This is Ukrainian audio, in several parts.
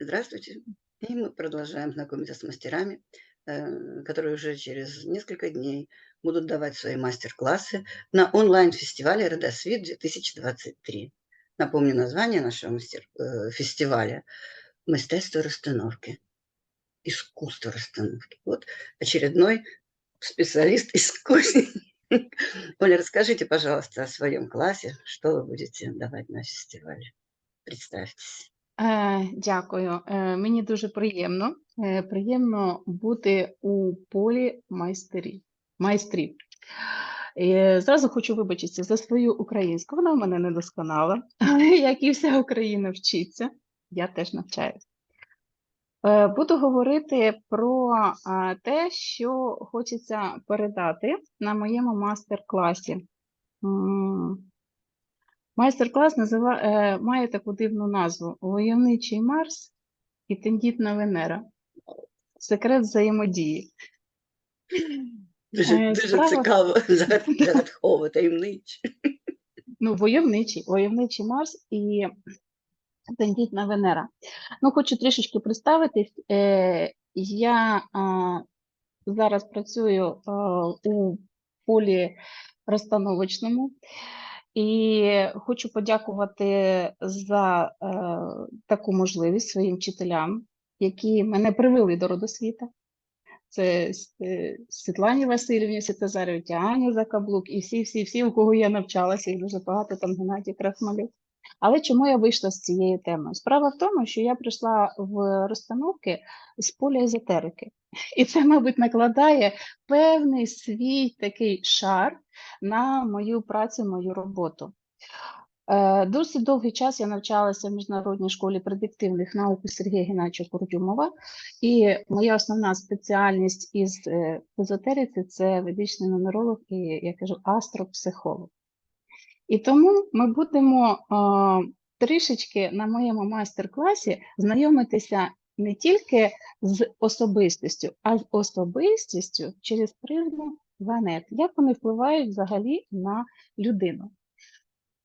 Здравствуйте. И мы продолжаем знакомиться с мастерами, э, которые уже через несколько дней будут давать свои мастер-классы на онлайн-фестивале «Родосвет 2023». Напомню название нашего мастер, э, фестиваля «Мастерство расстановки». Искусство расстановки. Вот очередной специалист из кузни. Оля, расскажите, пожалуйста, о своем классе, что вы будете давать на фестивале. Представьтесь. Е, Дякую. Е, Мені дуже приємно. Е, Приємно бути у полі майстерів. майстрів. Зразу хочу вибачитися за свою українську. Вона в мене недосконала, як і вся Україна вчиться. Я теж навчаюся. Е, Буду говорити про те, що хочеться передати на моєму мастер-класі. Майстер-клас назива... е, має таку дивну назву Войовничий Марс і тендітна Венера. Секрет взаємодії. Дуже, Е, дуже справа- цікаво, загадково, таємниче. Ну, войовничий, войовничий Марс і тендітна Венера. Ну, хочу трішечки представитись. Е, я зараз працюю у полі розстановочному. І хочу подякувати за е, таку можливість своїм вчителям, які мене привели до родосвіта. Це е, Світлані Васильівні Святозарівці, Аня Закаблук і всі, всі, всі, у кого я навчалася, їх дуже багато, там Геннадій Крахмалюк. Але чому я вийшла з цією темою? Справа в тому, що я прийшла в розстановки з поля езотерики. І це, мабуть, накладає певний свій такий шар на мою працю, мою роботу. Е, Досить довгий час я навчалася в міжнародній школі предиктивних наук Сергія Геннадійовича Курдюмова, і моя основна спеціальність із е, езотериці – це ведичний нумеролог і, я кажу, астропсихолог. І тому ми будемо трішечки на моєму майстер-класі знайомитися не тільки з особистістю, а з особистістю через призму планет. Як вони впливають взагалі на людину?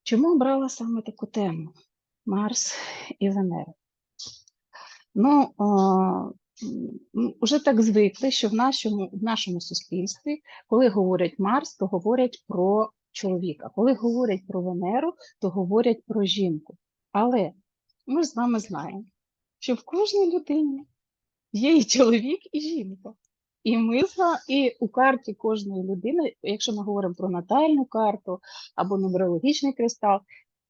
Чому обрала саме таку тему Марс і Венера? Ну, вже так звикли, що в нашому, в нашому суспільстві, коли говорять Марс, то говорять про чоловіка. Коли говорять про Венеру, то говорять про жінку. Але ми з вами знаємо, що в кожній людині є і чоловік, і жінка. І ми і у карті кожної людини, якщо ми говоримо про натальну карту або нумерологічний кристал,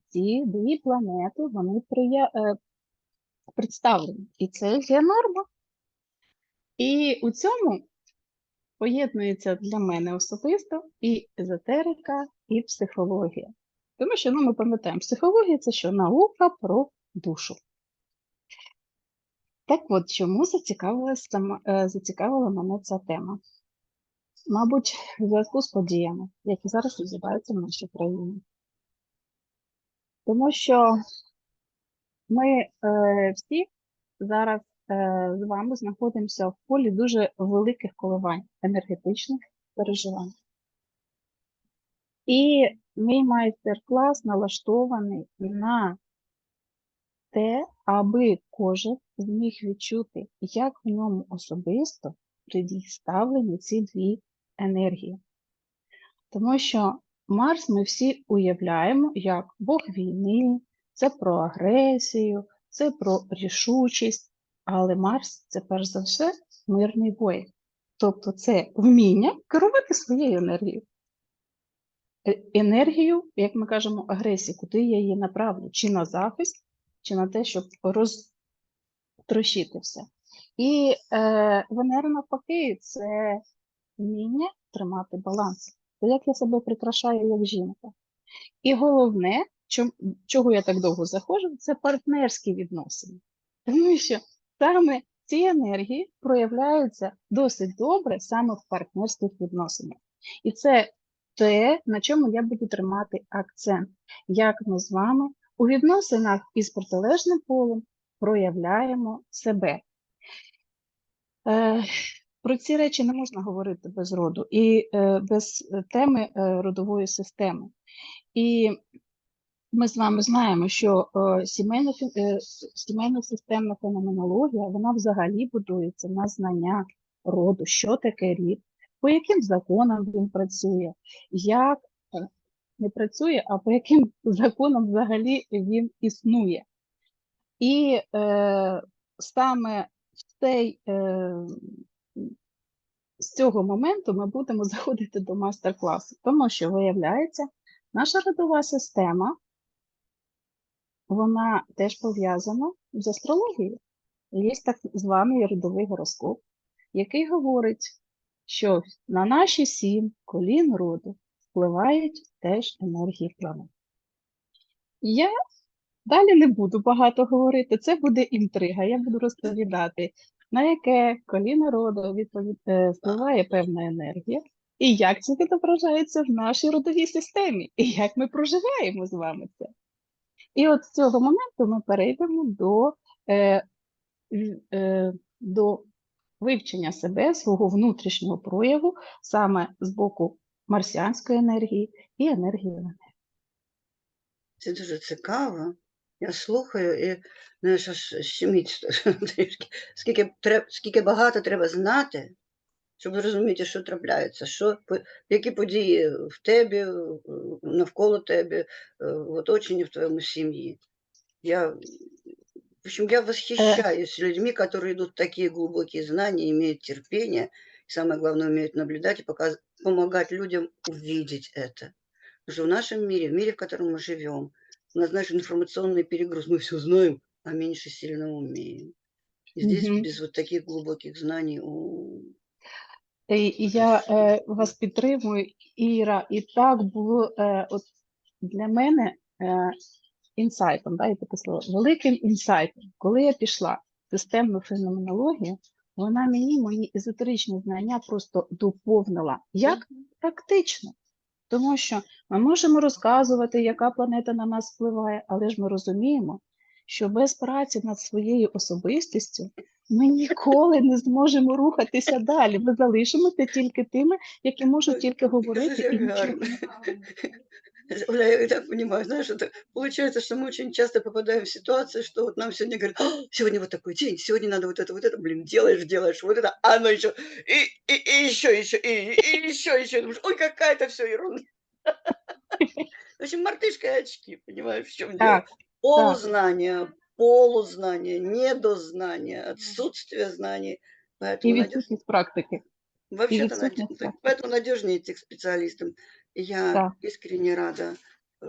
ці дві планети вони прия... е, представлені. І це є норма. І у цьому поєднується для мене особисто і езотерика, і психологія. Тому що ну, ми пам'ятаємо, психологія це що наука про душу. Так от, чому е, зацікавила мене ця тема? Мабуть, в зв'язку з подіями, які зараз відбуваються в нашій країні. Тому що ми е, всі зараз з вами знаходимося в полі дуже великих коливань, енергетичних переживань. І мій майстер-клас налаштований на те, аби кожен зміг відчути, як в ньому особисто предіставлені ці дві енергії. Тому що Марс ми всі уявляємо як Бог війни, це про агресію, це про рішучість, але Марс це перш за все мирний воїн. Тобто це вміння керувати своєю енергією. Е- Енергію, як ми кажемо, агресії, куди я її направлю, чи на захист, чи на те, щоб розтрощити все. І е, Венера навпаки, це вміння тримати баланс. Це як я себе прикрашаю як жінка. І головне, чом- чого я так довго заходжу, це партнерські відносини. Тому що саме ці енергії проявляються досить добре саме в партнерських відносинах. І це те, на чому я буду тримати акцент, як ми з вами у відносинах із протилежним полем проявляємо себе. Е, про ці речі не можна говорити без роду і е, без теми е, родової системи. І Ми з вами знаємо, що е, сімейна, е, сімейна системна феноменологія, вона взагалі будується на знання роду, що таке рід, по яким законам він працює, як е, не працює, а по яким законам взагалі він існує. І е, саме в цей, е, з цього моменту ми будемо заходити до мастер-класу, тому що виявляється, наша родова система вона теж пов'язана з астрологією. Є так званий родовий гороскоп, який говорить, що на наші сім колін роду впливають теж енергії планет. Я далі не буду багато говорити, це буде інтрига. Я буду розповідати, на яке коліно роду відповід... е, впливає певна енергія, і як це відображається в нашій родовій системі, і як ми проживаємо з вами це. І от з цього моменту ми перейдемо до, е, е, до вивчення себе, свого внутрішнього прояву, саме з боку марсіанської енергії і енергії Венери. Це дуже цікаво. Я слухаю і знаєш, аж трішки. Скільки, скільки багато треба знати, щоб зрозуміти, що трапляється, що, по- які події в тебе, в- навколо тебе, е, в оточенні в твоєму сім'ї. Я, в общем, я восхищаюсь людьми, которые идут в такие глубокие знания, имеют терпение, и самое главное, умеют наблюдать и показ- помогать людям увидеть это. Потому что в нашем мире, в мире, в котором мы живем, у нас, знаешь, информационный перегруз. Мы все знаем, а меньше сильно умеем. И здесь Мгм. без вот таких глубоких знаний у- І і я е, вас підтримую, Іра, і так було е, от для мене е, інсайтом, да, я таке слово, великим інсайтом, коли я пішла в системну феноменологію, вона мені мої езотеричні знання просто доповнила. Як практично. Тому що ми можемо розказувати, яка планета на нас впливає, але ж ми розуміємо, що без праці над своєю особистістю ми ніколи не зможемо рухатися далі. Ми залишимося тільки тими, які можуть Ой, тільки говорити Скажи, і нічого. гарно. Оля, я так понимаю, знаешь, это получается, что мы очень часто попадаем в ситуации, что вот нам сегодня говорят, «А, сегодня вот такой день, сегодня надо вот это, вот это, блин, делаешь, делаешь, вот это, а оно еще, и, и, и еще, еще, и, и еще, еще, думаешь, ой, какая это все ерунда. В общем, мартышка и очки, понимаешь, в чем дело? Так, Полузнание, полузнание, недознание, отсутствие знаний. і Поэтому надежно відсутність практики. Вообще-то наде- відсутність так, практики. поэтому надежнее идти к специалистам. И Я Да. искренне рада э,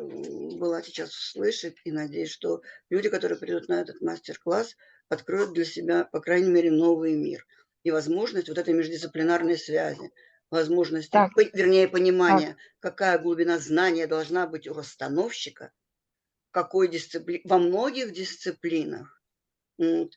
была сейчас услышать и надеюсь, что люди, которые придут на этот мастер-класс, откроют для себя, по крайней мере, новый мир и возможность вот этой междисциплинарной связи, возможности, Так. по- вернее, понимания, какая глубина знания должна быть у расстановщика, какой дисципли... во многих дисциплинах.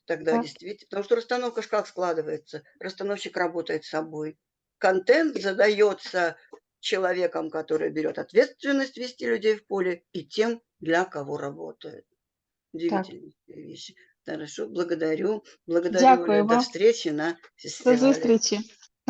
Тогда Так. действительно, потому что расстановка ж как складывается? Расстановщик работает с собой. Контент задается человеком, который берет ответственность вести людей в поле, и тем, для кого работает. Удивительные вещи. Хорошо, благодарю. Благодарю, Дякую. До встречи на До фестивале. зустрічі.